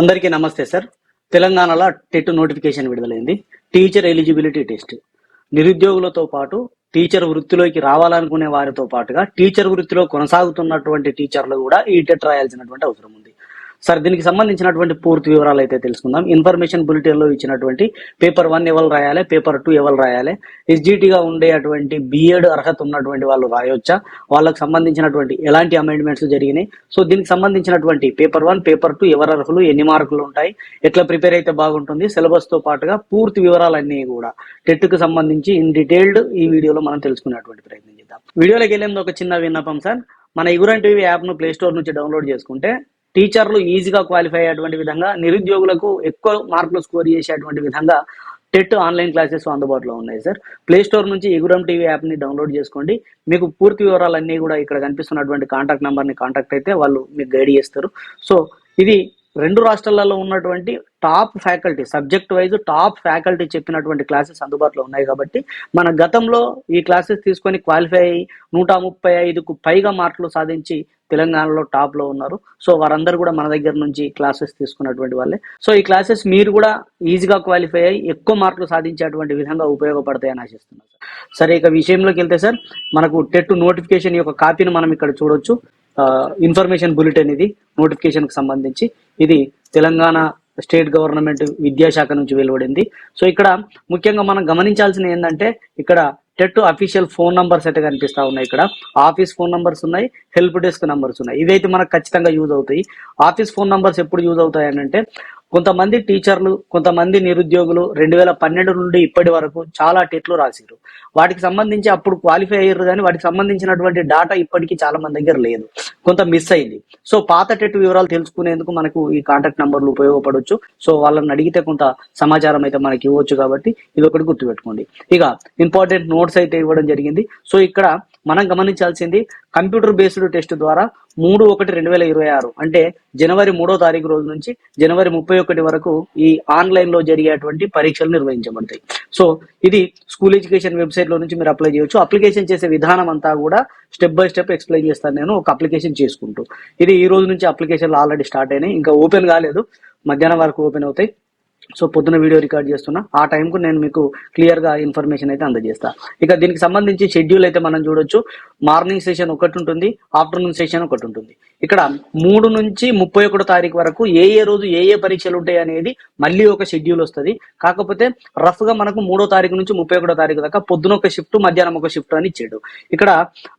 అందరికీ నమస్తే సార్. తెలంగాణలో టెట్ నోటిఫికేషన్ విడుదలైంది. Teacher eligibility test. నిరుద్యోగులతో పాటు టీచర్ వృత్తిలోకి రావాలనుకునే వారితో పాటుగా టీచర్ వృత్తిలో కొనసాగుతున్నటువంటి టీచర్లు కూడా ఈ టెట్ రాయాల్సినటువంటి అవసరం ఉంది. సార్ దీనికి సంబంధించినటువంటి పూర్తి వివరాలు అయితే తెలుసుకుందాం. ఇన్ఫర్మేషన్ బులెటిన్లో ఇచ్చినటువంటి పేపర్ వన్ ఎవరు రాయాలి పేపర్ టూ ఎవరు రాయాలి ఎస్జిటిగా ఉండేటువంటి బిఎడ్ అర్హత ఉన్నటువంటి వాళ్ళు రాయొచ్చా వాళ్ళకు సంబంధించినటువంటి ఎలాంటి అమెండ్మెంట్స్ జరిగినాయి. సో దీనికి సంబంధించినటువంటి పేపర్ వన్ పేపర్ టూ ఎవరు అర్హులు ఎన్ని మార్కులు ఉంటాయి ఎట్లా ప్రిపేర్ అయితే బాగుంటుంది సిలబస్తో పాటుగా పూర్తి వివరాలన్నీ కూడా టెట్కు సంబంధించి ఇన్ డీటెయిల్డ్ ఈ వీడియోలో మనం తెలుసుకునేటువంటి ప్రయత్నం చేద్దాం. వీడియోలోకి వెళ్ళేందుకు ఒక చిన్న విన్నపం సార్. మన ఇగురం టీవీ యాప్ను ప్లే స్టోర్ నుంచి డౌన్లోడ్ చేసుకుంటే టీచర్లు ఈజీగా క్వాలిఫై అయ్యేటువంటి విధంగా నిరుద్యోగులకు ఎక్కువ మార్కులు స్కోర్ చేసేటువంటి విధంగా టెట్ ఆన్లైన్ క్లాసెస్ అందుబాటులో ఉన్నాయి సార్. ప్లే స్టోర్ నుంచి ఎగురం టీవీ యాప్ని డౌన్లోడ్ చేసుకోండి. మీకు పూర్తి వివరాలన్నీ కూడా ఇక్కడ కనిపిస్తున్నటువంటి కాంటాక్ట్ నెంబర్ని కాంటాక్ట్ అయితే వాళ్ళు మీకు గైడ్ చేస్తారు. సో ఇది రెండు రాష్ట్రాలలో ఉన్నటువంటి top faculty subject wise top faculty చెప్పినటువంటి క్లాసెస్ అందుబాటులో ఉన్నాయి కాబట్టి మన గతంలో ఈ క్లాసెస్ తీసుకొని క్వాలిఫై అయ్యి నూట ముప్పై ఐదుకు పైగా మార్కులు సాధించి తెలంగాణలో టాప్లో ఉన్నారు. సో వారందరూ కూడా మన దగ్గర నుంచి క్లాసెస్ తీసుకున్నటువంటి వాళ్ళే. సో ఈ క్లాసెస్ మీరు కూడా ఈజీగా క్వాలిఫై అయ్యి ఎక్కువ మార్కులు సాధించేటువంటి విధంగా ఉపయోగపడతాయని ఆశిస్తున్నాను సార్. సరే ఇక విషయంలోకి వెళ్తే సార్ మనకు టెట్ నోటిఫికేషన్ యొక్క కాపీని మనం ఇక్కడ చూడొచ్చు. ఇన్ఫర్మేషన్ బులెటిన్ ఇది నోటిఫికేషన్కి సంబంధించి. ఇది తెలంగాణ స్టేట్ గవర్నమెంట్ విద్యాశాఖ నుంచి వెలువడింది. సో ఇక్కడ ముఖ్యంగా మనం గమనించాల్సిన ఏంటంటే ఇక్కడ టెట్ అఫీషియల్ ఫోన్ నంబర్స్ అయితే కనిపిస్తా ఉన్నాయి ఇక్కడ. ఆఫీస్ ఫోన్ నంబర్స్ ఉన్నాయి హెల్ప్ డెస్క్ నంబర్స్ ఉన్నాయి. ఇవైతే మనకు ఖచ్చితంగా యూజ్ అవుతాయి. ఆఫీస్ ఫోన్ నంబర్స్ ఎప్పుడు యూజ్ అవుతాయి అంటే కొంతమంది టీచర్లు కొంతమంది నిరుద్యోగులు రెండు వేల పన్నెండు నుండి ఇప్పటి వరకు చాలా టెట్లు రాసిరు వాటికి సంబంధించి అప్పుడు క్వాలిఫై అయ్యారు కానీ వాటికి సంబంధించినటువంటి డాటా ఇప్పటికీ చాలా మంది దగ్గర లేదు. కొంత మిస్ అయింది. సో పాత టెట్ వివరాలు తెలుసుకునేందుకు మనకు ఈ కాంటాక్ట్ నంబర్లు ఉపయోగపడవచ్చు సో వాళ్ళని అడిగితే కొంత సమాచారం అయితే మనకి ఇవ్వచ్చు కాబట్టి ఇది ఒకటి గుర్తుపెట్టుకోండి. ఇక ఇంపార్టెంట్ నోట్స్ అయితే ఇవ్వడం జరిగింది. సో ఇక్కడ మనం గమనించాల్సింది కంప్యూటర్ బేస్డ్ టెస్ట్ ద్వారా మూడు ఒకటి రెండు వేల ఇరవై ఆరు. అంటే జనవరి మూడో తారీఖు రోజు నుంచి జనవరి ముప్పై ఒకటి వరకు ఈ ఆన్లైన్లో జరిగేటువంటి పరీక్షలు నిర్వహించబడతాయి. సో ఇది స్కూల్ ఎడ్యుకేషన్ వెబ్సైట్లో నుంచి మీరు అప్లై చేయొచ్చు. అప్లికేషన్ చేసే విధానం అంతా కూడా స్టెప్ బై స్టెప్ ఎక్స్ప్లెయిన్ చేస్తాను నేను. ఒక అప్లికేషన్ చేసుకుంటూ. ఇది ఈ రోజు నుంచి అప్లికేషన్లు ఆల్రెడీ స్టార్ట్ అయినాయి. ఇంకా ఓపెన్ కాలేదు. మధ్యాహ్నం వరకు ఓపెన్ అవుతాయి. సో పొద్దున వీడియో రికార్డ్ చేస్తున్నా. ఆ టైంకు నేను మీకు క్లియర్గా ఇన్ఫర్మేషన్ అయితే అందజేస్తా. ఇక దీనికి సంబంధించి షెడ్యూల్ అయితే మనం చూడొచ్చు. మార్నింగ్ సెషన్ ఒకటి ఉంటుంది ఆఫ్టర్నూన్ సెషన్ ఒకటి ఉంటుంది. ఇక్కడ మూడు నుంచి ముప్పై ఒకటో తారీఖు వరకు ఏ ఏ రోజు ఏ ఏ పరీక్షలు ఉంటాయి అనేది మళ్ళీ ఒక షెడ్యూల్ వస్తుంది. కాకపోతే రఫ్గా మనకు మూడో తారీఖు నుంచి ముప్పై ఒకటో తారీఖు దాకా పొద్దున ఒక షిఫ్ట్ మధ్యాహ్నం ఒక షిఫ్ట్ అని ఇచ్చాడు. ఇక్కడ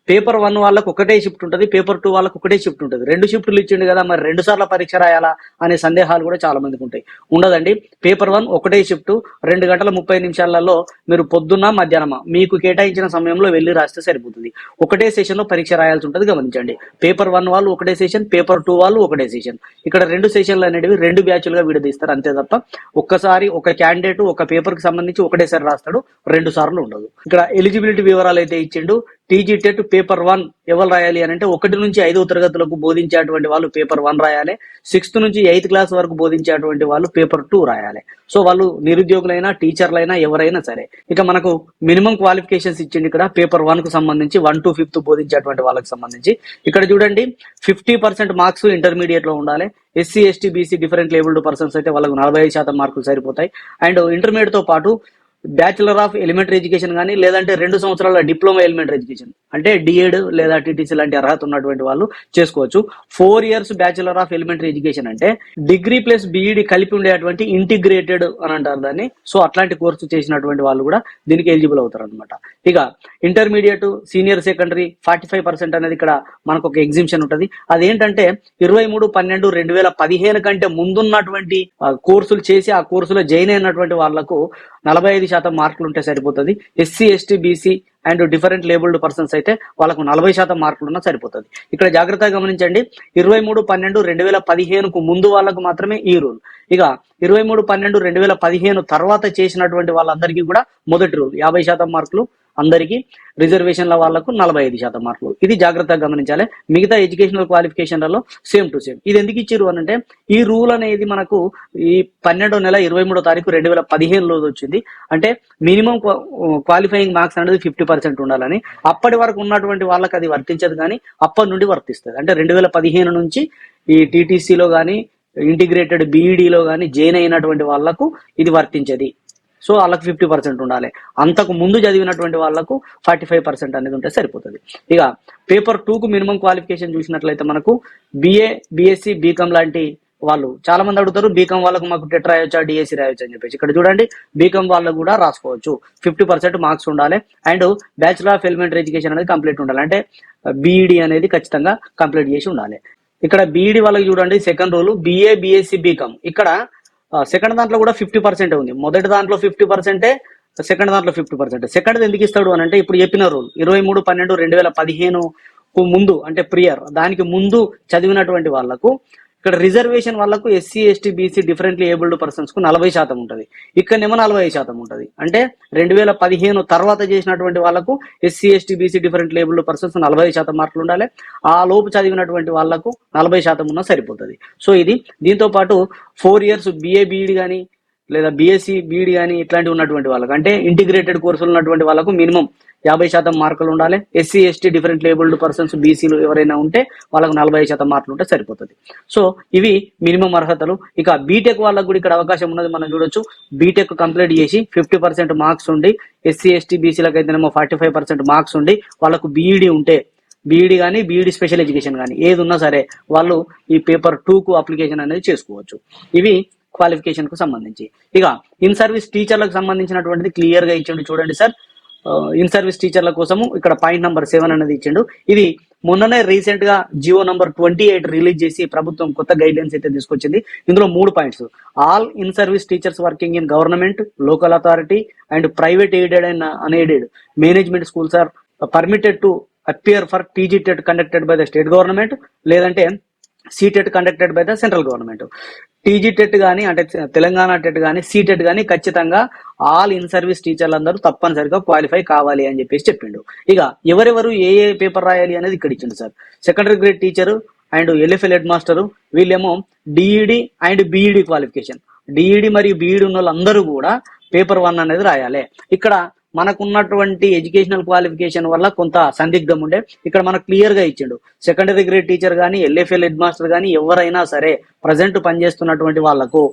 పేపర్ వన్ వాళ్ళకు ఒకటే షిఫ్ట్ ఉంటుంది పేపర్ టూ వాళ్ళకు ఒకటే షిఫ్ట్ ఉంటుంది. రెండు షిఫ్ట్లు ఇచ్చిండు కదా మరి రెండు సార్లు పరీక్ష రాయాలా అనే సందేహాలు కూడా చాలా మందికి ఉంటాయి. ఉండదండి. పేపర్ వన్ ఒకటే షిఫ్ట్ రెండు గంటల ముప్పై నిమిషాలలో మీరు పొద్దున్న మధ్యాహ్నం మీకు కేటాయించిన సమయంలో వెళ్ళి రాస్తే సరిపోతుంది. ఒకటే సెషన్లో పరీక్ష రాయాల్సి ఉంటుంది గమనించండి. పేపర్ వన్ వాళ్ళు ఒకటే సెషన్ పేపర్ టూ వాళ్ళు ఒకటే సెషన్. ఇక్కడ రెండు సెషన్లు అనేటివి రెండు బ్యాచ్లుగా విడదీస్తారు అంతే తప్ప ఒక్కసారి ఒక క్యాండిడేట్ ఒక పేపర్కి సంబంధించి ఒకటేసారి రాస్తాడు రెండు సార్లు ఉండదు. ఇక్కడ ఎలిజిబిలిటీ వివరాలు అయితే ఇచ్చిండు టీజీ టెట్ పేపర్ వన్ ఎవరు రాయాలి అని అంటే ఒకటి నుంచి ఐదో తరగతులకు బోధించేటువంటి వాళ్ళు పేపర్ వన్ రాయాలి. సిక్స్త్ నుంచి ఎయిత్ క్లాస్ వరకు బోధించేటువంటి వాళ్ళు పేపర్ టూ రాయాలి. సో వాళ్ళు నిరుద్యోగులైనా టీచర్లైనా ఎవరైనా సరే. ఇక మనకు మినిమం క్వాలిఫికేషన్స్ ఇచ్చింది ఇక్కడ పేపర్ వన్కు సంబంధించి వన్ టు ఫిఫ్త్ బోధించేటువంటి వాళ్ళకి సంబంధించి. ఇక్కడ చూడండి ఫిఫ్టీ పర్సెంట్ మార్క్స్ ఇంటర్మీడియట్లో ఉండాలి. SC ST BC different labelled persons అయితే వాళ్ళకు నలభై ఐదు శాతం మార్కులు సరిపోతాయి. అండ్ ఇంటర్మీడియట్తో పాటు బ్యాచిలర్ ఆఫ్ ఎలిమెంటరీ ఎడ్యుకేషన్ కానీ లేదంటే రెండు సంవత్సరాల డిప్లొమా ఎలిమెంటరీ ఎడ్యుకేషన్ అంటే డిఎడ్ లేదా టీటీసీ లాంటి అర్హత ఉన్నటువంటి వాళ్ళు చేసుకోవచ్చు. Four years bachelor of elementary education అంటే డిగ్రీ ప్లస్ బీఈడి కలిపి ఉండేటువంటి ఇంటిగ్రేటెడ్ అని అంటారు దాన్ని. సో అట్లాంటి కోర్సు చేసినటువంటి వాళ్ళు కూడా దీనికి ఎలిజిబుల్ అవుతారు అనమాట ఇక intermediate senior secondary forty five percent అనేది ఇక్కడ మనకు ఒక ఎగ్జిబిషన్ ఉంటుంది. అదేంటంటే ఇరవై మూడు పన్నెండు రెండు వేల పదిహేను కంటే ముందున్నటువంటి కోర్సులు చేసి ఆ కోర్సులో జాయిన్ అయినటువంటి వాళ్ళకు నలభై ఐదు శాతం మార్కులు ఉంటే సరిపోతుంది. SC ST BC and different labelled persons అయితే వాళ్ళకు నలభై శాతం మార్కులు ఉన్నా సరిపోతుంది. ఇక్కడ జాగ్రత్తగా గమనించండి. ఇరవై మూడు పన్నెండు రెండు వేల పదిహేనుకు ముందు వాళ్ళకు మాత్రమే ఈ రూల్. ఇక ఇరవై మూడు పన్నెండు రెండు వేల పదిహేను తర్వాత చేసినటువంటి వాళ్ళందరికీ కూడా మొదటి రూల్. యాభై శాతం మార్కులు అందరికీ రిజర్వేషన్ల వాళ్ళకు నలభై ఐదు శాతం మార్కులు. ఇది జాగ్రత్తగా గమనించాలి. మిగతా ఎడ్యుకేషనల్ క్వాలిఫికేషన్లలో సేమ్ టు సేమ్. ఇది ఎందుకు ఇచ్చారు అని అంటే ఈ రూల్ అనేది మనకు ఈ పన్నెండో నెల ఇరవై మూడో తారీఖు రెండు వేల పదిహేనులో వచ్చింది. అంటే మినిమం క్వాలిఫైయింగ్ మార్క్స్ అనేది ఫిఫ్టీ పర్సెంట్ ఉండాలని. అప్పటి వరకు ఉన్నటువంటి వాళ్ళకి అది వర్తించదు కానీ అప్పటి నుండి వర్తిస్తుంది. అంటే రెండు వేల పదిహేను నుంచి ఈ టీటీసీలో కానీ ఇంటిగ్రేటెడ్ బీఈడిలో కానీ జైన్ అయినటువంటి వాళ్ళకు ఇది వర్తించది. సో వాళ్ళకి ఫిఫ్టీ పర్సెంట్ ఉండాలి. అంతకు ముందు చదివినటువంటి వాళ్ళకు ఫార్టీ ఫైవ్ పర్సెంట్ అనేది ఉంటే సరిపోతుంది. ఇక పేపర్ టూకు మినిమం క్వాలిఫికేషన్ చూసినట్లయితే మనకు బిఏ బిఎస్సి బీకామ్ లాంటి వాళ్ళు చాలా మంది అడుగుతారు బీకామ్ వాళ్ళకు మాకు టెట్ రాయొచ్చా డిఎస్సి రాయొచ్చు అని చెప్పేసి. ఇక్కడ చూడండి బీకామ్ వాళ్ళు కూడా రాసుకోవచ్చు. ఫిఫ్టీ పర్సెంట్ మార్క్స్ ఉండాలి. And bachelor of elementary education అనేది కంప్లీట్ ఉండాలి. అంటే బీఈడి అనేది ఖచ్చితంగా కంప్లీట్ చేసి ఉండాలి. ఇక్కడ బీఈడి వాళ్ళకి చూడండి second rule BA BSc B Com ఇక్కడ సెకండ్ దాంట్లో కూడా ఫిఫ్టీ పర్సెంట్ ఉంది. మొదటి దాంట్లో ఫిఫ్టీ పర్సెంటే సెకండ్ దాంట్లో ఫిఫ్టీ పర్సెంట్ సెకండ్ ఎందుకు ఇస్తాడు అని అంటే ఇప్పుడు చెప్పిన రూల్ ఇరవై మూడు పన్నెండు రెండు వేల పదిహేను ముందు అంటే ప్రియర్ దానికి ముందు చదివినటువంటి వాళ్ళకు ఇక్కడ రిజర్వేషన్ వాళ్ళకు SC ST BC differently abled పర్సన్స్కు నలభై శాతం ఉంటుంది. ఇక్కడనేమో నలభై శాతం ఉంటుంది. అంటే రెండు వేల పదిహేను తర్వాత చేసినటువంటి వాళ్ళకు SC ST BC different abled persons నలభై శాతం మార్కులు ఉండాలి. ఆ లోపు చదివినటువంటి వాళ్ళకు నలభై శాతం ఉన్నా సరిపోతుంది. సో ఇది దీంతో పాటు ఫోర్ ఇయర్స్ బీఏ బీఈడి కానీ లేదా బీఎస్సీ బీఈడి కానీ ఇట్లాంటివి ఉన్నటువంటి వాళ్ళకు. అంటే ఇంటిగ్రేటెడ్ కోర్సులు ఉన్నటువంటి వాళ్ళకు మినిమం యాభై శాతం మార్కులు ఉండాలి. SC ST different abled persons బీసీలు ఎవరైనా ఉంటే వాళ్ళకు నలభై శాతం మార్కులు ఉంటే సరిపోతుంది. సో ఇవి మినిమం అర్హతలు. ఇక బీటెక్ వాళ్ళకు కూడా ఇక్కడ అవకాశం ఉన్నది మనం చూడొచ్చు. బీటెక్ కంప్లీట్ చేసి ఫిఫ్టీ పర్సెంట్ మార్క్స్ ఉండి ఎస్సీ ఎస్టీ బీసీలకు అయితేనేమో ఫార్టీ ఫైవ్ పర్సెంట్ మార్క్స్ ఉండి వాళ్ళకు బీఈడి ఉంటే బీఈడి కానీ బీఈడి స్పెషల్ ఎడ్యుకేషన్ కానీ ఏది ఉన్నా సరే వాళ్ళు ఈ పేపర్ టూకు అప్లికేషన్ అనేది చేసుకోవచ్చు. ఇవి క్వాలిఫికేషన్కు సంబంధించి. ఇక ఇన్ సర్వీస్ టీచర్లకు సంబంధించినటువంటిది క్లియర్గా ఇచ్చిండు చూడండి సార్ ఇన్ సర్వీస్ టీచర్ల కోసము ఇక్కడ పాయింట్ నెంబర్ సెవెన్ అనేది ఇచ్చిండు. ఇది మొన్ననే రీసెంట్గా GO number twenty eight release చేసి ప్రభుత్వం కొత్త గైడ్ లైన్స్ అయితే తీసుకొచ్చింది. ఇందులో మూడు points all in service teachers working in government local authority and private aided and unaided management schools are permitted to appear for TG TET conducted by the state government లేదంటే CTET conducted by the central government TG TET కానీ అంటే Telangana TET కానీ CTET కానీ ఖచ్చితంగా all in service టీచర్లు అందరూ తప్పనిసరిగా qualify కావాలి అని చెప్పేసి చెప్పిండు. ఇక ఎవరెవరు ఏ ఏ పేపర్ రాయాలి అనేది ఇక్కడ ఇచ్చిండు sir. Secondary grade teacher and LFL head master వీళ్ళేమో DEd and BEd qualification DEd మరియు బీఈడి ఉన్న వాళ్ళందరూ కూడా పేపర్ వన్ అనేది రాయాలి. ఇక్కడ మనకున్నటువంటి ఎడ్యుకేషనల్ క్వాలిఫికేషన్ వల్ల కొంత సందిగ్ధం ఉండే. ఇక్కడ మనకు క్లియర్గా ఇచ్చిండు. సెకండరీ గ్రేడ్ టీచర్ కానీ ఎల్ఎఫ్ఎల్ హెడ్ మాస్టర్ కానీ ఎవరైనా సరే ప్రజెంట్ పనిచేస్తున్నటువంటి వాళ్ళకు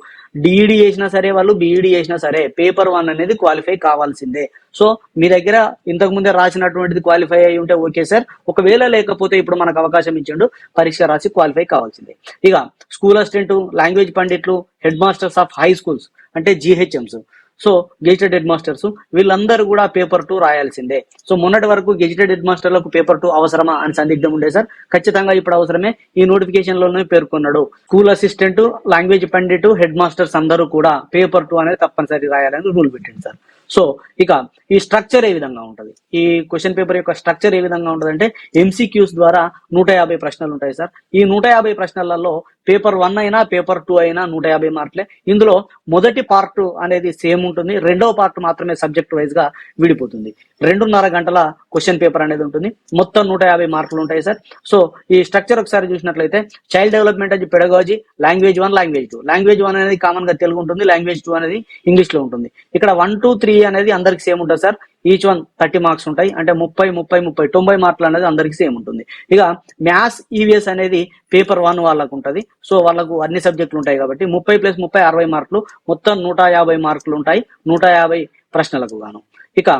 డిఈడి చేసినా సరే వాళ్ళు బీఈడి చేసినా సరే పేపర్ వన్ అనేది క్వాలిఫై కావాల్సిందే. సో మీ దగ్గర ఇంతకు ముందే రాసినటువంటిది క్వాలిఫై అయి ఉంటే ఓకే సార్. ఒకవేళ లేకపోతే ఇప్పుడు మనకు అవకాశం ఇచ్చిండు పరీక్ష రాసి క్వాలిఫై కావాల్సిందే. ఇక school assistant language పండిట్లు head masters of high schools అంటే GHMs so gazetted head masters వీళ్ళందరూ కూడా పేపర్ టూ రాయాల్సిందే. సో మొన్నటి వరకు గెజిటెడ్ హెడ్ మాస్టర్లకు పేపర్ టూ అవసరమా అని సందిగ్ధం ఉండే సార్. ఖచ్చితంగా ఇప్పుడు అవసరమే. ఈ నోటిఫికేషన్లోనే పేర్కొన్నాడు. School assistant language pandit head masters అందరూ కూడా పేపర్ టూ అనేది తప్పనిసరి రాయాలని రూల్ పెట్టింది సార్. సో ఇక ఈ స్ట్రక్చర్ ఏ విధంగా ఉంటుంది? ఈ క్వశ్చన్ పేపర్ యొక్క స్ట్రక్చర్ ఏ విధంగా ఉంటుంది అంటే ఎంసీక్యూస్ ద్వారా నూట యాభై ప్రశ్నలు ఉంటాయి సార్. ఈ నూట యాభై ప్రశ్నలలో పేపర్ వన్ అయినా పేపర్ టూ అయినా నూట యాభై మార్కులే. ఇందులో మొదటి పార్ట్ అనేది సేమ్ ఉంటుంది. రెండవ పార్ట్ మాత్రమే సబ్జెక్ట్ వైజ్గా విడిపోతుంది. రెండున్నర గంటల క్వశ్చన్ పేపర్ అనేది ఉంటుంది. మొత్తం నూట యాభై మార్కులు ఉంటాయి సార్. సో ఈ స్ట్రక్చర్ ఒకసారి చూసినట్లయితే చైల్డ్ డెవలప్మెంట్ అది pedagogy language one language two. Language one అనేది కామన్గా తెలుగు ఉంటుంది లాంగ్వేజ్ టూ అనేది ఇంగ్లీష్లో ఉంటుంది. ఇక్కడ వన్ టూ త్రీ అనేది అందరికి సేమ్ ఉంటుంది sir. Each one thirty marks ఉంటాయి. అంటే ముప్పై ముప్పై ముప్పై తొంభై మార్కులు అనేది అందరికి సేమ్ ఉంటుంది. ఇక మ్యాథ్స్ ఈవీఎస్ అనేది పేపర్ వన్ వాళ్ళకు ఉంటుంది. సో వాళ్ళకు అన్ని సబ్జెక్టులు ఉంటాయి కాబట్టి ముప్పై ప్లస్ ముప్పై అరవై మార్కులు మొత్తం నూట యాభై మార్కులు ఉంటాయి నూట యాభై ప్రశ్నలకు గాను. ఇక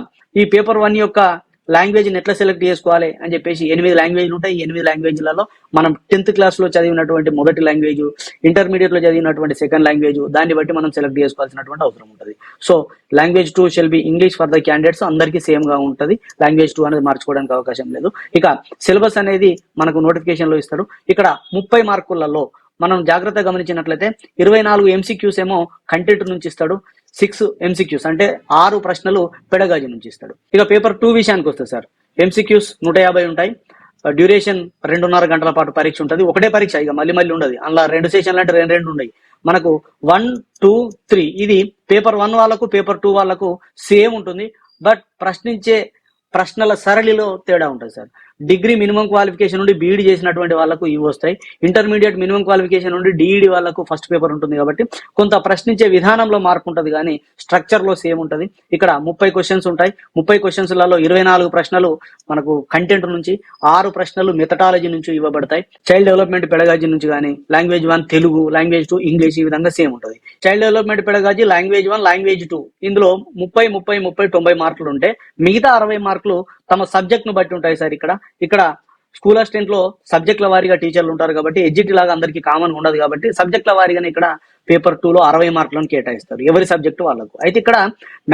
ఈ పేపర్ వన్ యొక్క లాంగ్వేజ్ ఎట్లా సెలెక్ట్ చేసుకోవాలి అని చెప్పేసి ఎనిమిది లాంగ్వేజ్లు ఉంటాయి. ఈ ఎనిమిది లాంగ్వేజ్లలో మనం టెన్త్ క్లాస్లో చదివినటువంటి మొదటి లాంగ్వేజ్ ఇంటర్మీడియట్లో చదివినటువంటి సెకండ్ లాంగ్వేజ్ దాన్ని బట్టి మనం సెలెక్ట్ చేసుకోవాల్సినటువంటి అవసరం ఉంటుంది. So language two shall be English for the candidates అందరికీ సేమ్గా ఉంటుంది. లాంగ్వేజ్ టూ అనేది మార్చుకోవడానికి అవకాశం లేదు. ఇక సిలబస్ అనేది మనకు నోటిఫికేషన్లో ఇస్తాడు. ఇక్కడ ముప్పై మార్కులలో మనం జాగ్రత్తగా గమనించినట్లయితే ఇరవై నాలుగు ఎంసీక్యూస్ ఏమో కంటెంట్ నుంచి ఇస్తాడు. సిక్స్ ఎంసీక్యూస్ అంటే ఆరు ప్రశ్నలు పెడగాజీ నుంచి ఇస్తాడు. ఇక పేపర్ టూ విషయానికి వస్తుంది సార్ ఎంసీక్యూస్ నూట యాభై ఉంటాయి డ్యూరేషన్ రెండున్నర గంటల పాటు పరీక్ష ఉంటుంది ఒకటే పరీక్ష ఇక మళ్ళీ మళ్ళీ ఉండదు అందులో రెండు సెషన్లు అంటే రెండు రెండు ఉన్నాయి. మనకు వన్ టూ త్రీ ఇది పేపర్ వన్ వాళ్ళకు పేపర్ టూ వాళ్ళకు సేమ్ ఉంటుంది బట్ ప్రశ్నించే ప్రశ్నల సరళిలో తేడా ఉంటుంది సార్. డిగ్రీ మినిమం క్వాలిఫికేషన్ నుండి బీఈడి చేసినటువంటి వాళ్ళకు ఇవి వస్తాయి. ఇంటర్మీడియట్ మినిమం క్వాలిఫికేషన్ నుండి డిఈడి వాళ్ళకు ఫస్ట్ పేపర్ ఉంటుంది కాబట్టి కొంత ప్రశ్నించే విధానంలో మార్పు ఉంటుంది కానీ స్ట్రక్చర్లో సేమ్ ఉంటుంది. ఇక్కడ ముప్పై క్వశ్చన్స్ ఉంటాయి. ముప్పై క్వశ్చన్స్లలో ఇరవై నాలుగు ప్రశ్నలు మనకు కంటెంట్ నుంచి ఆరు ప్రశ్నలు మెథడాలజీ నుంచి ఇవ్వబడతాయి. చైల్డ్ డెవలప్మెంట్ పెడగాజీ నుంచి కానీ language one Telugu language two English ఈ విధంగా సేమ్ ఉంటుంది. Child development pedagogy language one language two ఇందులో ముప్పై ముప్పై ముప్పై తొంభై మార్కులు ఉంటే మిగతా అరవై మార్కులు తమ సబ్జెక్ట్ను బట్టి ఉంటాయి సార్ ఇక్కడ. ఇక్కడ స్కూల్ అసిస్టెంట్లో సబ్జెక్టుల వారీగా టీచర్లు ఉంటారు కాబట్టి ఎడ్జిటి లాగా అందరికి కామన్ ఉండదు కాబట్టి సబ్జెక్టుల వారీగానే ఇక్కడ పేపర్ టూ లో అరవై మార్కులను కేటాయిస్తారు. ఎవరి సబ్జెక్టు వాళ్ళకు. అయితే ఇక్కడ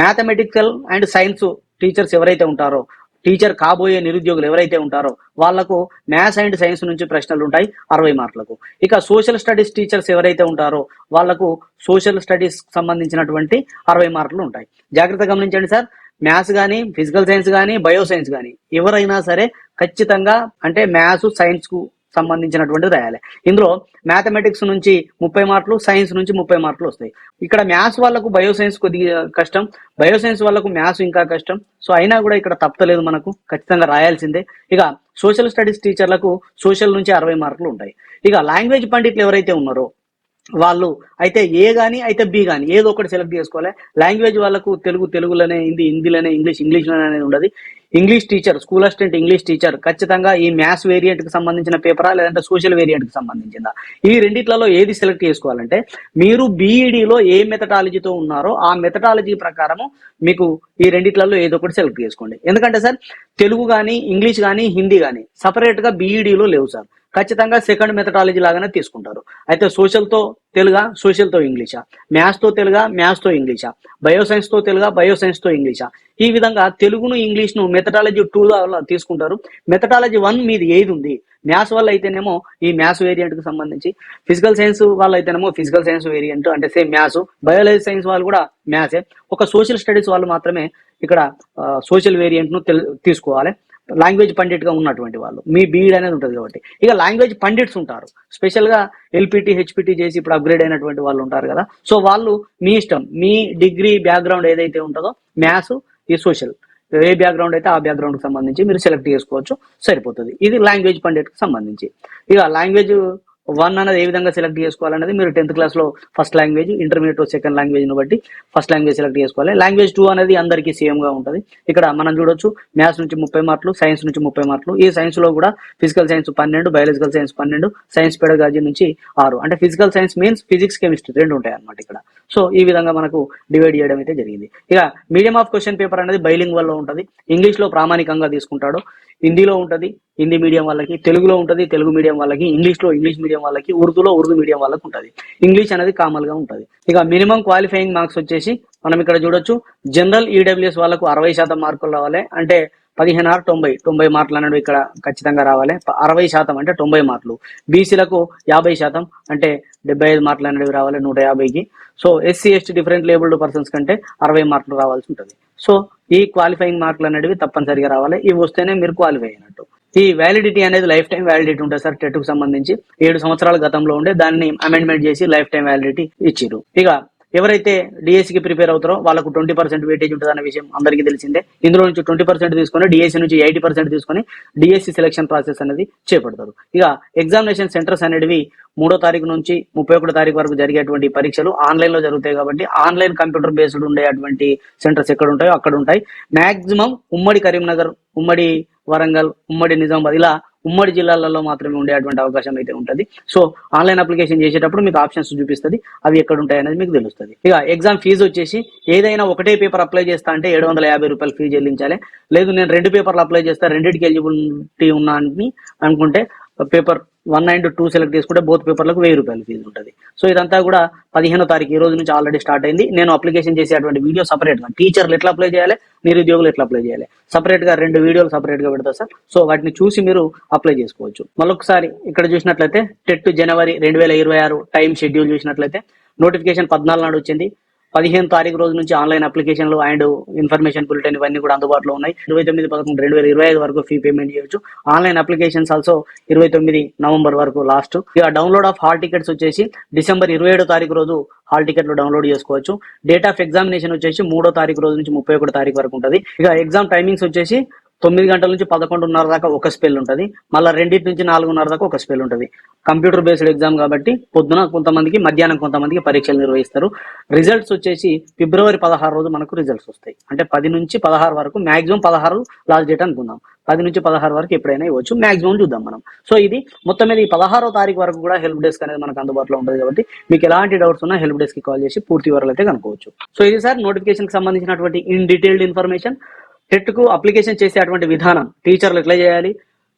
మ్యాథమెటికల్ అండ్ సైన్స్ టీచర్స్ ఎవరైతే ఉంటారో టీచర్ కాబోయే నిరుద్యోగులు ఎవరైతే ఉంటారో వాళ్ళకు మ్యాథ్స్ అండ్ సైన్స్ నుంచి ప్రశ్నలు ఉంటాయి అరవై మార్కులకు. ఇక సోషల్ స్టడీస్ టీచర్స్ ఎవరైతే ఉంటారో వాళ్ళకు సోషల్ స్టడీస్ సంబంధించినటువంటి అరవై మార్కులు ఉంటాయి. జాగ్రత్త గమనించండి సార్. మ్యాథ్స్ కానీ ఫిజికల్ సైన్స్ కానీ బయో సైన్స్ కానీ ఎవరైనా సరే ఖచ్చితంగా అంటే మ్యాథ్స్ సైన్స్కు సంబంధించినటువంటిది రాయాలి. ఇందులో మ్యాథమెటిక్స్ నుంచి ముప్పై మార్కులు సైన్స్ నుంచి ముప్పై మార్కులు వస్తాయి. ఇక్కడ మ్యాథ్స్ వాళ్ళకు బయో సైన్స్ కొద్దిగా కష్టం. బయో సైన్స్ వాళ్ళకు మ్యాథ్స్ ఇంకా కష్టం. సో అయినా కూడా ఇక్కడ తప్పలేదు మనకు. ఖచ్చితంగా రాయాల్సిందే. ఇక సోషల్ స్టడీస్ టీచర్లకు సోషల్ నుంచి అరవై మార్కులు ఉంటాయి. ఇక లాంగ్వేజ్ పండిట్లు ఎవరైతే ఉన్నారో వాళ్ళు అయితే ఏ కానీ అయితే బి కానీ ఏదో ఒకటి సెలెక్ట్ చేసుకోవాలి. లాంగ్వేజ్ వాళ్ళకు తెలుగు తెలుగులోనే హిందీ హిందీలోనే ఇంగ్లీష్ ఇంగ్లీష్లోనే అనేది ఉండదు. English teacher school assistant English teacher ఖచ్చితంగా ఈ మ్యాథ్స్ వేరియంట్కి సంబంధించిన పేపరా లేదంటే సోషల్ వేరియంట్కి సంబంధించిందా? ఈ రెండిట్లలో ఏది సెలెక్ట్ చేసుకోవాలంటే మీరు బీఈడీలో ఏ మెథడాలజీతో ఉన్నారో ఆ మెథడాలజీ ప్రకారము మీకు ఈ రెండిట్లలో ఏదో ఒకటి సెలెక్ట్ చేసుకోండి. ఎందుకంటే సార్ తెలుగు కానీ ఇంగ్లీష్ కానీ హిందీ కానీ సపరేట్గా బీఈడీలో లేవు సార్. ఖచ్చితంగా సెకండ్ మెథడాలజీ లాగానే తీసుకుంటారు. అయితే సోషల్తో తెలుగా సోషల్తో ఇంగ్లీషా? మ్యాథ్స్తో తెలుగా మ్యాథ్స్తో ఇంగ్లీషా? Bio సైన్స్తో తెలుగా bio సైన్స్తో ఇంగ్లీషా? ఈ విధంగా తెలుగును ఇంగ్లీష్ను మెథడాలజీ టూ తీసుకుంటారు. మెథడాలజీ వన్ మీది ఏది ఉంది? మ్యాథ్స్ వల్ల అయితేనేమో ఈ మ్యాథ్స్ వేరియంట్కి సంబంధించి. ఫిజికల్ సైన్స్ వాళ్ళు అయితేనేమో ఫిజికల్ సైన్స్ వేరియంట్ అంటే సేమ్ మ్యాథ్స్ బయాలజీ సైన్స్ వాళ్ళు కూడా మ్యాథ్సే ఒక సోషల్ స్టడీస్ వాళ్ళు మాత్రమే ఇక్కడ సోషల్ వేరియంట్ను తీసుకోవాలి. లాంగ్వేజ్ పండిట్గా ఉన్నటువంటి వాళ్ళు. మీ బీఈడ్ అనేది ఉంటుంది కాబట్టి. ఇక లాంగ్వేజ్ పండిట్స్ ఉంటారు. స్పెషల్గా ఎల్పిటి హెచ్పిటి చేసి ఇప్పుడు అప్గ్రేడ్ అయినటువంటి వాళ్ళు ఉంటారు కదా. సో వాళ్ళు మీ ఇష్టం మీ డిగ్రీ బ్యాక్గ్రౌండ్ ఏదైతే ఉంటుందో మ్యాథ్స్ ఈ సోషల్. ఏ బ్యాక్గ్రౌండ్ అయితే ఆ బ్యాక్గ్రౌండ్కి సంబంధించి మీరు సెలెక్ట్ చేసుకోవచ్చు సరిపోతుంది. ఇది లాంగ్వేజ్ పండిట్కి సంబంధించి. ఇక లాంగ్వేజ్ వన్ అనేది ఏ విధంగా సెలెక్ట్ చేసుకోవాలనేది మీరు టెన్త్ క్లాస్లో ఫస్ట్ లాంగ్వేజ్ ఇంటర్మీడియట్ సెకండ్ లాంగ్వేజ్ని బట్టి ఫస్ట్ లాంగ్వేజ్ సెలెక్ట్ చేసుకోవాలి. లాంగ్వేజ్ టూ అనేది అందరికీ సేమ్గా ఉంటుంది. ఇక్కడ మనం చూడొచ్చు మ్యాథ్స్ నుంచి ముప్పై మార్కులు సైన్స్ నుంచి ముప్పై మార్కులు. ఈ సైన్స్లో కూడా ఫిజికల్ సైన్స్ పన్నెండు బయాలజికల్ సైన్స్ పన్నెండు సైన్స్ పెడగాజీ నుంచి ఆరు. అంటే physical science means physics chemistry రెండు ఉంటాయి అనమాట ఇక్కడ. సో ఈ విధంగా మనకు డివైడ్ చేయడం అయితే జరిగింది. ఇక మీడియం ఆఫ్ క్వశ్చన్ పేపర్ అనేది బైలింగ్ వల్ల ఉంటుంది. ఇంగ్లీష్లో ప్రామాణికంగా తీసుకుంటాడు. హిందీలో ఉంటుంది హిందీ మీడియం వాళ్ళకి తెలుగులో ఉంటుంది తెలుగు మీడియం వాళ్ళకి ఇంగ్లీష్లో ఇంగ్లీష్ మీడియం వాళ్ళకి ఉర్దూలో ఉర్దూ మీడియం వాళ్ళకి ఉంటుంది. ఇంగ్లీష్ అనేది కామన్గా ఉంటది. ఇక మినిమం క్వాలిఫైయింగ్ మార్క్స్ వచ్చేసి మనం ఇక్కడ చూడొచ్చు జనరల్ ఈడబ్ల్యూఎస్ వాళ్ళకు అరవై శాతం మార్కులు రావాలి. అంటే పదిహేను ఆరు తొంభై తొంభై మార్కులు అనేవి ఇక్కడ ఖచ్చితంగా రావాలి. అరవై శాతం అంటే తొంభై మార్కులు. బీసీలకు యాభై శాతం అంటే డెబ్బై ఐదు మార్కులు అనేవి రావాలి నూట యాభైకి. So SC ST different abled persons కంటే అరవై మార్కులు రావాల్సి ఉంటుంది. సో ఈ క్వాలిఫైయింగ్ మార్కులు అనేవి తప్పనిసరిగా రావాలి. ఇవి వస్తేనే మీరు క్వాలిఫై అయినట్టు. ఈ వ్యాలిడిటీ అనేది లైఫ్ టైం వ్యాలిడిటీ ఉంటుంది సార్ టెట్కు సంబంధించి. ఏడు సంవత్సరాల గతంలో ఉండే దాన్ని అమెండ్మెంట్ చేసి లైఫ్ టైం వ్యాలిడిటీ ఇచ్చిరు ఇక ఎవరైతే డిఎస్సికి ప్రిపేర్ అవుతారో వాళ్ళకు ట్వంటీ పర్సెంట్ వెయిటేజ్ ఉంటుంది అనే విషయం అందరికీ తెలిసిందే. ఇందులో నుంచి ట్వంటీ పర్సెంట్ తీసుకొని డిఎస్సి నుంచి ఎయిటీ పర్సెంట్ తీసుకొని డిఎస్సి సెలక్షన్ ప్రాసెస్ అనేది చేపడతారు. ఇక ఎగ్జామినేషన్ సెంటర్స్ అనేటివి మూడో తారీఖు నుంచి ముప్పై ఒకటో తారీఖు వరకు జరిగేటువంటి పరీక్షలు ఆన్లైన్లో జరుగుతాయి కాబట్టి ఆన్లైన్ కంప్యూటర్ బేస్డ్ ఉండేటువంటి సెంటర్స్ ఎక్కడ ఉంటాయో అక్కడ ఉంటాయి. మాక్సిమం ఉమ్మడి కరీంనగర్ ఉమ్మడి వరంగల్ ఉమ్మడి నిజామాబాద్ ఇలా ఉమ్మడి జిల్లాలలో మాత్రమే ఉండేటువంటి అవకాశం అయితే ఉంటుంది. సో ఆన్లైన్ అప్లికేషన్ చేసేటప్పుడు మీకు ఆప్షన్స్ చూపిస్తుంది. అవి ఎక్కడ ఉంటాయి అనేది మీకు తెలుస్తుంది. ఇక ఎగ్జామ్ ఫీజు వచ్చేసి ఏదైనా ఒకటే పేపర్ అప్లై చేస్తా అంటే ఏడు వందల యాభై రూపాయలు ఫీజు చెల్లించాలి. లేదు నేను రెండు పేపర్లు అప్లై చేస్తా రెండింటికి ఎలిజిబిలిటీ ఉన్నా అని అనుకుంటే paper one and two select చేసుకుంటే బోత్ పేపర్లకు వెయ్యి రూపాయలు ఫీజు ఉంటుంది. సో ఇదంతా కూడా పదిహేనో తారీఖు ఈ రోజు నుంచి ఆల్రెడీ స్టార్ట్ అయింది. నేను అప్లికేషన్ చేసేటువంటి వీడియో సపరేట్గా టీచర్లు ఎట్లా అప్లై చేయాలి నిరుద్యోగులు ఎట్లా అప్లై చేయాలి సపరేట్గా రెండు వీడియోలు సపరేట్గా పెడతా సార్. సో వాటిని చూసి మీరు అప్లై చేసుకోవచ్చు. మరొకసారి ఇక్కడ చూసినట్లయితే టెట్ జనవరి రెండు వేల ఇరవై ఆరు టైం షెడ్యూల్ చూసినట్లయితే నోటిఫికేషన్ పద్నాలుగు నాడు వచ్చింది. పదిహేను తారీఖు రోజు నుంచి ఆన్లైన్ అప్లికేషన్లు అండ్ ఇన్ఫర్మేషన్ బులెటిన్ ఇవన్నీ కూడా అందుబాటులో ఉన్నాయి. ఇరవై తొమ్మిది పదకొండు రెండు వేల ఇరవై ఐదు వరకు ఫీ పేమెంట్ చేయొచ్చు. ఆన్లైన్ అప్లికేషన్స్ ఆల్సో ఇరవై తొమ్మిది నవంబర్ వరకు లాస్ట్ ఇక డౌన్లోడ్ ఆఫ్ హాల్ టికెట్స్ వచ్చేసి డిసెంబర్ ఇరవై ఏడో తారీఖు రోజు హాల్ టికెట్లు డౌన్లోడ్ చేసుకోవచ్చు. డేట్ ఆఫ్ ఎగ్జామినేషన్ వచ్చేసి మూడో తారీఖు రోజు నుంచి ముప్పై ఒకటో తారీఖు వరకు ఉంటుంది. ఇక ఎగ్జామ్ టైమింగ్స్ వచ్చేసి తొమ్మిది గంటల నుంచి పదకొండున్నర దాకా ఒక స్పెల్ ఉంటుంది. మళ్ళీ రెండింటి నుంచి నాలుగున్నర దాకా ఒక స్పెల్ ఉంటుంది. కంప్యూటర్ బేస్డ్ ఎగ్జామ్ కాబట్టి పొద్దున కొంతమందికి మధ్యాహ్నం కొంతమందికి పరీక్షలు నిర్వహిస్తారు. రిజల్ట్స్ వచ్చేసి ఫిబ్రవరి పదహారు రోజు మనకు రిజల్ట్స్ వస్తాయి. అంటే పది నుంచి పదహారు వరకు మాక్సిమం పదహారు లాస్ట్ డేట్ అనుకుందాం. పది నుంచి పదహారు వరకు ఎప్పుడైనా ఇవ్వచ్చు మాక్సిమం చూద్దాం మనం. సో ఇది మొత్తం మీద ఈ పదహారో తారీఖు వరకు కూడా హెల్ప్ డెస్క్ అనేది మనకు అందుబాటులో ఉంటుంది కాబట్టి మీకు ఎలాంటి డౌట్స్ ఉన్నా హెల్ప్ డెస్క్కి కాల్ చేసి పూర్తి వివరాలు అయితే కనుకోవచ్చు సో ఇది సార్ నోటిఫికేషన్కి సంబంధించినటువంటి ఇన్ డీటెయిల్డ్ ఇన్ఫర్మేషన్ టెట్కు అప్లికేషన్ చేసేటువంటి విధానం టీచర్లు ఎట్లా చేయాలి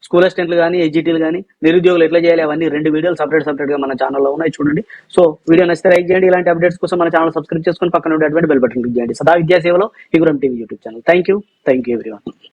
స్కూల్ అసిస్టెంట్లు కానీ ఎడ్జిటీలు కానీ నిరుద్యోగులు ఎట్లా చేయాలి అవన్నీ రెండు వీడియోలు సపరేట్ సపరేట్గా మన ఛానల్లో ఉన్నాయి చూడండి. సో వీడియో నచ్చితే లైక్ చేయండి. ఇలాంటి అప్డేట్స్ కోసం మన ఛానల్ సబ్స్క్రైబ్ చేసుకొని పక్కన ఉండేటువంటి బెల్ బటన్ క్లిక్ చేయండి. సదా విద్యా సేవలో Iguram TV YouTube channel. Thank you thank you everyone.